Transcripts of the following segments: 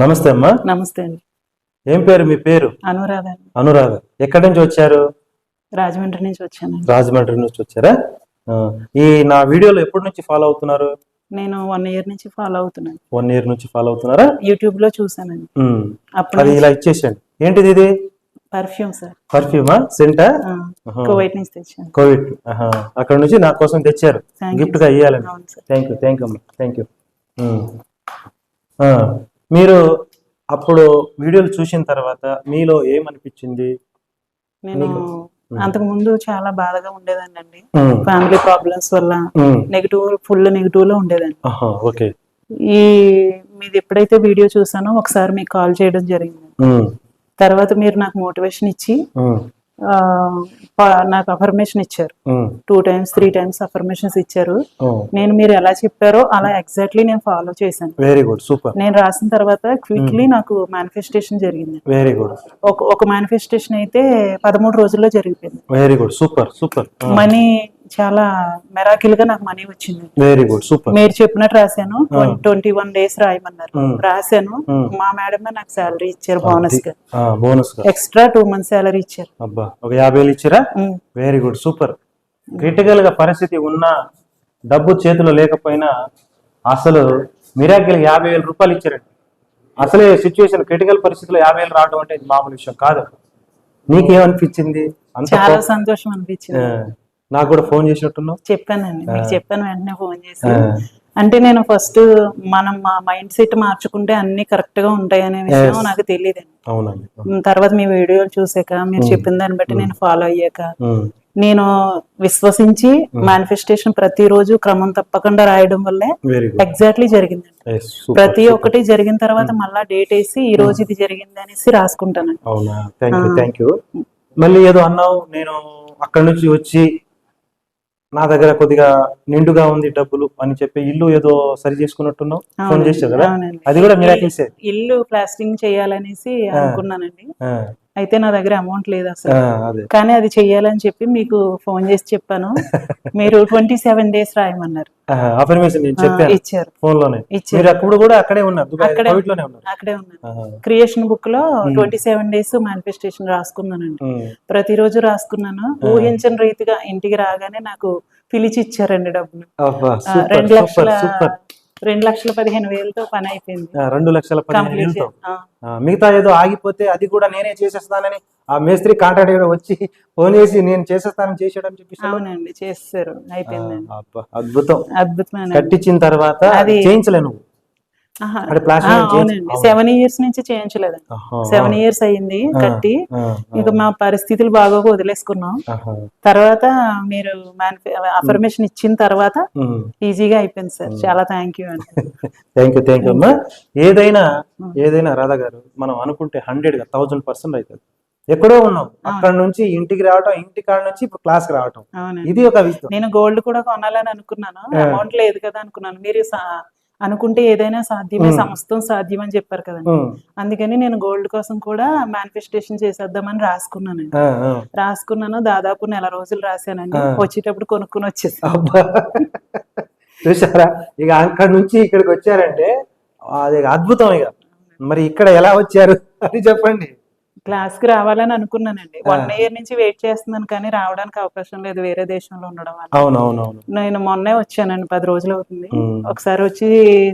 నమస్తే అమ్మా. నమస్తే అండి. ఏం పేరు మీ పేరు? అనురాధ. అనురాధ. ఎక్కడి నుంచి వచ్చారు? రాజమండ్రి నుంచి వచ్చానండి. రాజమండ్రి నుంచి వచ్చారా? ఈ నా వీడియోలు ఎప్పటి నుంచి ఫాలో అవుతున్నారు? నేను వన్ ఇయర్ నుంచి ఫాలో అవుతున్నాను. వన్ ఇయర్ నుంచి ఫాలో అవుతున్నారా? యూట్యూబ్లో చూసానండి అది ఇలా ఇచ్చేసేయండి. ఏంటిది ఇది? పర్ఫ్యూమ్ సార్ పర్ఫ్యూమా సెంటా కువైట్ నుంచి తెచ్చాను. కోవిడ్. అక్కడ నుంచి నా కోసం తెచ్చారు. గిఫ్ట్గా sir thank you thank you అమ్మా. థ్యాంక్ యూ మీరు అప్పుడు వీడియోలు చూసిన తర్వాత మీలో ఏమనిపించింది? నేను అంతకు ముందు చాలా బాధగా ఉండేదాన్ని అండి. ఫ్యామిలీ ప్రాబ్లమ్స్ వల్ల. నెగిటివ్ ఫుల్ నెగిటివ్లో ఉండేదాన్ని. ఓకే. ఈ మీది ఎప్పుడైతే వీడియో చూసానో ఒకసారి మీకు కాల్ చేయడం జరిగింది. తర్వాత మీరు నాకు మోటివేషన్ ఇచ్చి నాకు అఫర్మేషన్ ఇచ్చారు. Two times three times affirmations ఇచ్చారు. నేను మీరు ఎలా చెప్పారో అలా ఎగ్జాక్ట్లీ నేను ఫాలో చేశాను. వెరీ గుడ్ సూపర్ నేను రాసిన తర్వాత క్విక్లీ నాకు మేనిఫెస్టేషన్ జరిగింది. వెరీ గుడ్ ఒక ఒక మేనిఫెస్టేషన్ అయితే పదమూడు రోజుల్లో జరిగిపోయింది. Very good super super money చాలా మెరాకిల్గా నాకు మనీ వచ్చింది. వెరీ గుడ్ సూపర్ మీరు చెప్పినట్టు రాశాను. ట్వంటీ వన్ డేస్ రాయమన్నారు. రాశాను. మా మేడం నాకు శాలరీ ఇచ్చారు బోనస్గా bonus extra two months salary ఇచ్చారు. అబ్బా ఒక యాభై వేలు ఇచ్చారా. వెరీ గుడ్ సూపర్ క్రిటికల్గా పరిస్థితి ఉన్నా డబ్బు చేతిలో లేకపోయినా అసలు మిరాకిల్ యాభై వేల రూపాయలు ఇచ్చారండి. అసలే సిచ్యువేషన్ క్రిటికల్ పరిస్థితిలో యాభై వేలు రావడం అంటే ఇది మామూలు విషయం కాదు. నీకేమనిపించింది? చాలా సంతోషం అనిపించింది. నాకు కూడా ఫోన్ చేసినట్టున్నావు? చెప్పానండి. మీకు చెప్పాను వెంటనే ఫోన్ చేసి. అంటే నేను ఫస్ట్ మనం మా మైండ్ సెట్ మార్చుకుంటే అన్ని కరెక్ట్గా ఉంటాయి అనే విషయం నాకు తెలియదు అవునండి. తర్వాత మీ వీడియోలు చూసాక మీరు చెప్పిన దాన్ని బట్టి నేను ఫాలో అయ్యాక నేను విశ్వసించి మేనిఫెస్టేషన్ ప్రతిరోజు క్రమం తప్పకుండా రాయడం వల్లే ఎగ్జాక్ట్లీ జరిగింది ప్రతి ఒక్కటి జరిగిన తర్వాత మళ్ళా డేట్ వేసి ఈ రోజు ఇది జరిగింది అనేసి యూ మళ్ళీ ఏదో అన్నావు? నేను అక్కడి నుంచి వచ్చి నా దగ్గర కొద్దిగా నిండుగా ఉంది డబ్బులు అని చెప్పి ఇల్లు ఏదో సరి చేసుకున్నట్టున్నావు? ఫోన్ చేసావు కదా. అది కూడా మిరాకిల్సే ఇల్లు ప్లాస్టింగ్ చేయాలనేసి అనుకున్నానండి. అయితే నా దగ్గర అమౌంట్ లేదు అసలు. కానీ అది చెయ్యాలని చెప్పి మీకు ఫోన్ చేసి చెప్పాను. మీరు ట్వంటీ సెవెన్ డేస్ రాయమన్నారు ఇచ్చారు. ఫోన్లోనే. ఇచ్చారు. మీరు అప్పుడు కూడా అక్కడే ఉన్నారు అక్కడే ఉన్నారు. అక్కడే ఉన్నాను ఆహా. క్రియేషన్ బుక్లో ట్వంటీ సెవెన్ డేస్ మేనిఫెస్టేషన్ రాసుకున్నానండి. ప్రతిరోజు రాసుకున్నాను. ఊహించని రీతిగా ఇంటికి రాగానే నాకు పిలిచి ఇచ్చారండి డబ్బులు రెండు లక్షల రెండు లక్షల పదిహేను వేలతో పని అయిపోయింది. రెండు లక్షల పదిహేను వేలతో. మిగతా ఏదో ఆగిపోతే అది కూడా నేనే చేసేస్తానని ఆ మేస్త్రి కాంట్రాక్ట్ వచ్చి ఫోన్ చేసి నేను చేసేస్తానని చెప్పేసి అవునండి చేస్తారు. అయిపోయిందండి. అబ్బా, అద్భుతం. అద్భుతమైన కట్టించిన తర్వాత అది- చేయించలే నువ్వు. సెవెన్ ఇయర్స్ నుంచి చేయించలేదండి. ఆహా, సెవెన్ ఇయర్స్ అయ్యింది కట్టి. ఇక మా పరిస్థితులు బాగోక వదిలేసుకున్నాం. తర్వాత మీరు అఫర్మేషన్ ఇచ్చిన తర్వాత. ఈజీగా అయిపోయింది సార్. చాలా థ్యాంక్ యూ అండి. థ్యాంక్ యూ థ్యాంక్ యూ అమ్మా. ఏదైనా ఏదైనా రాధా గారు మనం అనుకుంటే హండ్రెడ్గా థౌజండ్ పర్సెంట్ అవుతుంది. ఎక్కడో ఉన్నాం. అక్కడ నుంచి ఇంటికి రావటం ఇంటి కాడ నుంచి ఇప్పుడు క్లాస్కి రావటం. ఇది ఒక విషయం. నేను గోల్డ్ కూడా కొనాలని అనుకున్నాను. అమౌంట్ లేదు కదా అనుకున్నాను. మీరు అనుకుంటే ఏదైనా సాధ్యమే సమస్తం సాధ్యం అని చెప్పారు కదండి. అందుకని నేను గోల్డ్ కోసం కూడా మేనిఫెస్టేషన్ చేసేద్దామని ఆ. రాసుకున్నాను దాదాపు నెల రోజులు రాశానండి. వచ్చేటప్పుడు కొనుక్కుని వచ్చేసి. చూసారా? ఇక అక్కడి నుంచి ఇక్కడికి వచ్చారంటే అది అద్భుతం ఇక. మరి ఇక్కడ ఎలా వచ్చారు? అని చెప్పండి. క్లాస్కి రావాలని అనుకున్నానండి. వన్ ఇయర్ నుంచి వెయిట్ చేస్తున్నాను కానీ రావడానికి అవకాశం లేదు. వేరే దేశంలో ఉండడం వల్ల. నేను మొన్నే వచ్చానండి. పది రోజులు అవుతుంది. ఒకసారి వచ్చి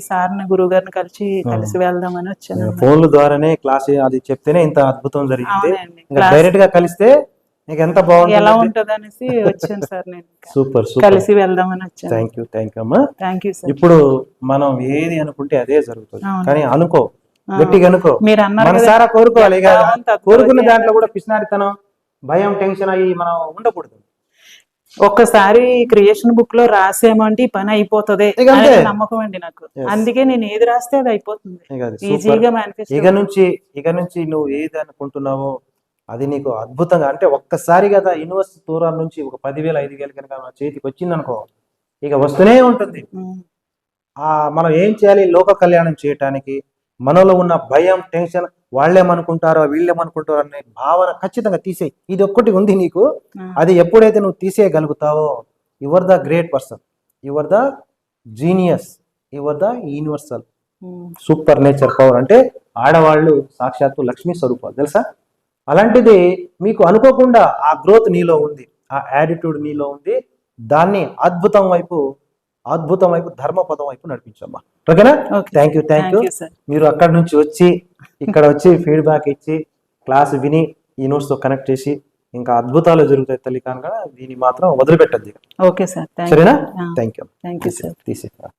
సార్ని గురువు గారిని కలిసి కలిసి వెళ్దామని వచ్చాను ఫోన్ల ద్వారానే క్లాస్ అది చెప్తేనే ఇంత అద్భుతం జరిగింది. డైరెక్ట్గా కలిస్తే నీకు ఎంత బాగుంటుంది ఎలా ఉంటది అనేసి వచ్చాను సార్ నేను. Super super. కలిసి వెళ్దామని వచ్చాను. థ్యాంక్ యూ థ్యాంక్ యూ అమ్మా. Thank you sir. ఇప్పుడు మనం ఏది అనుకుంటే అదే జరుగుతుంది. కానీ అనుకో గట్టిగా అనుకో. మనసారా కోరుకోవాలి కోరుకున్న దాంట్లో కూడా పిసినారితనం భయం టెన్షన్ అయ్యి మనం ఉండకూడదు. ఒక్కసారి క్రియేషన్ బుక్లో రాసేమంటే ఈ పని అయిపోతుంది నమ్మకం అండి నాకు. అందుకే నేను ఏది రాస్తే అది అయిపోతుంది. ఈజీగా మేనిఫెస్ట్ ఇక నుంచి ఇక నుంచి నువ్వు ఏది అనుకుంటున్నావో అది నీకు అద్భుతంగా అంటే ఒక్కసారి కదా యూనివర్సిటీ దూరం నుంచి ఒక పదివేలు ఐదు వేలు కనుక మన చేతికి వచ్చిందనుకో ఇక వస్తూనే ఉంటుంది. ఆ మనం ఏం చేయాలి? లోక కళ్యాణం చేయటానికి మనలో ఉన్న భయం టెన్షన్ వాళ్ళేమనుకుంటారో వీళ్ళేమనుకుంటారో అనే భావన ఖచ్చితంగా తీసేయి. ఇది ఒక్కటి ఉంది నీకు. అది ఎప్పుడైతే నువ్వు తీసేయగలుగుతావో you're the great person you're the genius you're the universal super nature power అంటే ఆడవాళ్ళు సాక్షాత్తు లక్ష్మీ స్వరూపాలు తెలుసా? అలాంటిది మీకు అనుకోకుండా ఆ గ్రోత్ నీలో ఉంది ఆ యాటిట్యూడ్ నీలో ఉంది దాన్ని అద్భుతం వైపు అద్భుతం వైపు ధర్మపదం వైపు నడిపించమ్మా. ఓకేనా? Okay. Thank you thank you మీరు అక్కడి నుంచి వచ్చి ఇక్కడ వచ్చి ఫీడ్బ్యాక్ ఇచ్చి క్లాస్ విని ఈ notes తో కనెక్ట్ చేసి ఇంకా అద్భుతాలు జరుగుతాయి తల్లి కనుక దీన్ని మాత్రం వదిలిపెట్టద్దు ఓకే సార్ సరేనా? Thank you thank you sir తీసే